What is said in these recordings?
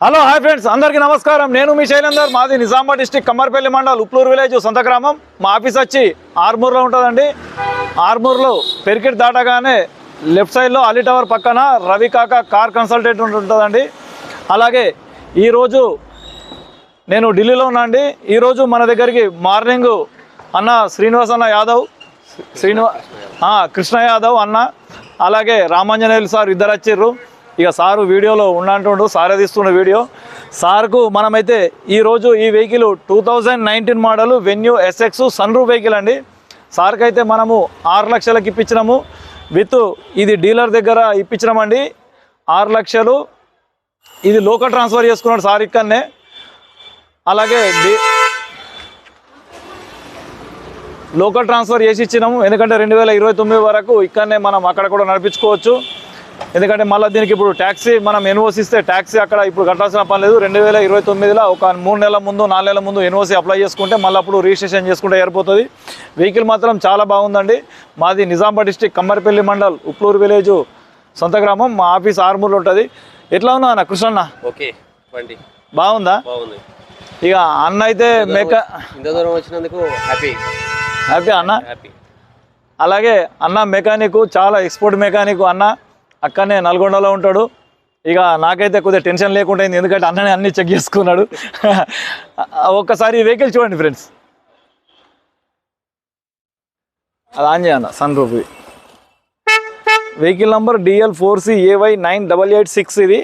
Hello hi friends. అందరికీ నమస్కారం. నేను మీ శైలేందర్ మాది నిజామాబాద్ డిస్టిక్ కమ్మర్పల్లి మండల్ ఉప్లూరు విలేజ్ సొంత గ్రామం. మా ఆఫీస్ వచ్చి ఆర్మూర్లో ఉంటుందండి. ఆర్మూర్లో పెరికెట్ దాటగానే లెఫ్ట్ సైడ్లో అలీ టవర్ పక్కన రవి కాక కార్ కన్సల్టెంట్ ఉంటుందండి. అలాగే ఈరోజు నేను ఢిల్లీలో ఉన్నా అండి. ఈరోజు మన దగ్గరికి మార్నింగ్ అన్న శ్రీనివాస్ అన్న యాదవ్ శ్రీనివా కృష్ణ యాదవ్ అన్న అలాగే రామాంజనేయులు సార్ ఇద్దరు వచ్చిర్రు. ఇక సారు వీడియోలో ఉన్నట్టుండు సారే తీస్తున్న వీడియో. సార్కు మనమైతే ఈరోజు ఈ vehicle two thousand nineteen model Venue SX sunroof vehicle అండి. సార్కి అయితే మనము ఆరు లక్షలకి ఇప్పించినాము. విత్ ఇది డీలర్ దగ్గర ఇప్పించినామండి. ఆరు లక్షలు. ఇది లోకల్ ట్రాన్స్ఫర్ చేసుకున్నాడు సార్ ఇక్కడనే. అలాగే లోకల్ ట్రాన్స్ఫర్ చేసి ఇచ్చినాము. ఎందుకంటే రెండు వేల ఇరవై తొమ్మిది వరకు ఇక్కడనే మనం అక్కడ కూడా నడిపించుకోవచ్చు. ఎందుకంటే మళ్ళీ దీనికి ఇప్పుడు ట్యాక్సీ మనం ఎన్ఓసి ఇస్తే ట్యాక్సీ అక్కడ ఇప్పుడు కట్టాల్సిన పని లేదు. రెండు వేల ఇరవై తొమ్మిదిలో ఒక మూడు నెలల ముందు నాలుగు నెలల ముందు ఎన్ఓసి అప్లై చేసుకుంటే మళ్ళీ అప్పుడు రిజిస్ట్రేషన్ చేసుకుంటే సరిపోతుంది వెహికల్ మాత్రం చాలా బాగుందండి. మాది నిజామాబాద్ డిస్టిక్ కమ్మరిపల్లి మండల్ ఉప్లూరు విలేజ్ సొంత గ్రామం. మా ఆఫీస్ ఆర్మూర్లో ఉంటుంది. ఎట్లా ఉన్నా అన్న? కృష్ణన్న ఓకే బండి బాగుందా? బాగుంది. ఇక అన్న అయితే మేక ఇంత దూరం వచ్చినందుకు హ్యాపీ హ్యాపీ అన్న? హ్యాపీ అలాగే అన్న మెకానిక్ చాలా ఎక్స్పోర్ట్ మెకానిక్ అన్న అక్కనే నల్గొండలో ఉంటాడు. ఇక నాకైతే కొద్దిగా టెన్షన్ లేకుండా అయింది. ఎందుకంటే అన్ననే అన్ని చెక్ చేసుకున్నాడు. ఒక్కసారి వెహికల్ చూడండి ఫ్రెండ్స్ అది on చేయన్న sunroof vehicle number DL four C AY nine double eight six ఇది.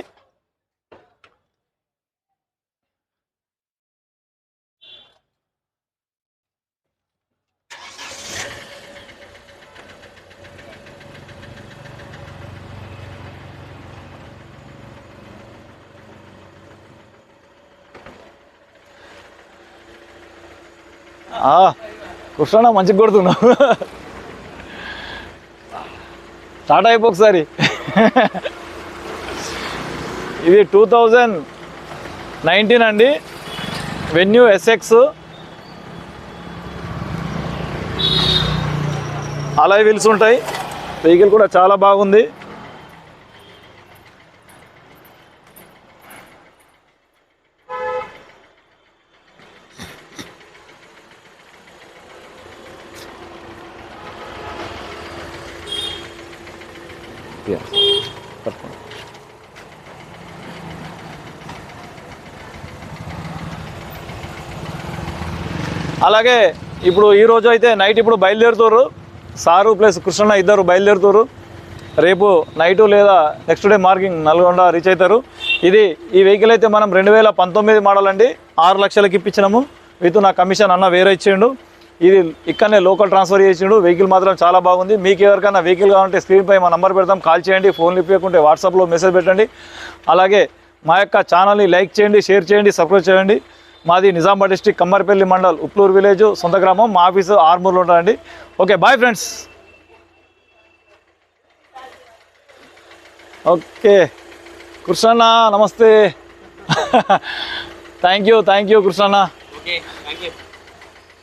కృష్ణ మంచిగా కొడుతున్నావు. స్టార్ట్ అయిపో ఒకసారి. ఇది టూ థౌజండ్ నైన్టీన్ అండి. వెన్యూ ఎస్ఎక్స్ అలా వీల్స్ ఉంటాయి. వెహికల్ కూడా చాలా బాగుంది. పట్టుకోండి అలాగే ఇప్పుడు ఈరోజు అయితే నైట్ ఇప్పుడు బయలుదేరుతారు. సారు ప్లస్ కృష్ణ ఇద్దరు బయలుదేరుతారు. రేపు నైటు లేదా next day morning Nalgonda reach అవుతారు. ఇది ఈ వెహికల్ అయితే మనం రెండు వేల పంతొమ్మిది మోడల్ అండి. ఆరు లక్షలకి ఇప్పించినాము. విత్ నా కమిషన్ అన్న వేరే ఇచ్చిండు. ఇది ఇక్కడనే లోకల్ ట్రాన్స్ఫర్ చేసిండు. వెహికల్ మాత్రం చాలా బాగుంది. మీకు ఎవరికైనా వెహికల్ కావాలంటే స్క్రీన్పై మా నంబర్ పెడతాం. కాల్ చేయండి ఫోన్ ఇప్పకుంటే వాట్సాప్లో మెసేజ్ పెట్టండి. అలాగే మా యొక్క ఛానల్ని లైక్ చేయండి షేర్ చేయండి సబ్స్క్రైబ్ చేయండి. మాది నిజామాబాద్ డిస్టిక్ కమ్మర్పల్లి మండల్ ఉప్లూరు విలేజ్ సొంత గ్రామం. మా ఆఫీసు ఆర్మూర్లో ఉంటారండి. Okay bye friends. ఓకే. కృష్ణన్న నమస్తే. థ్యాంక్ యూ థ్యాంక్ యూ కృష్ణన్న. Okay thank you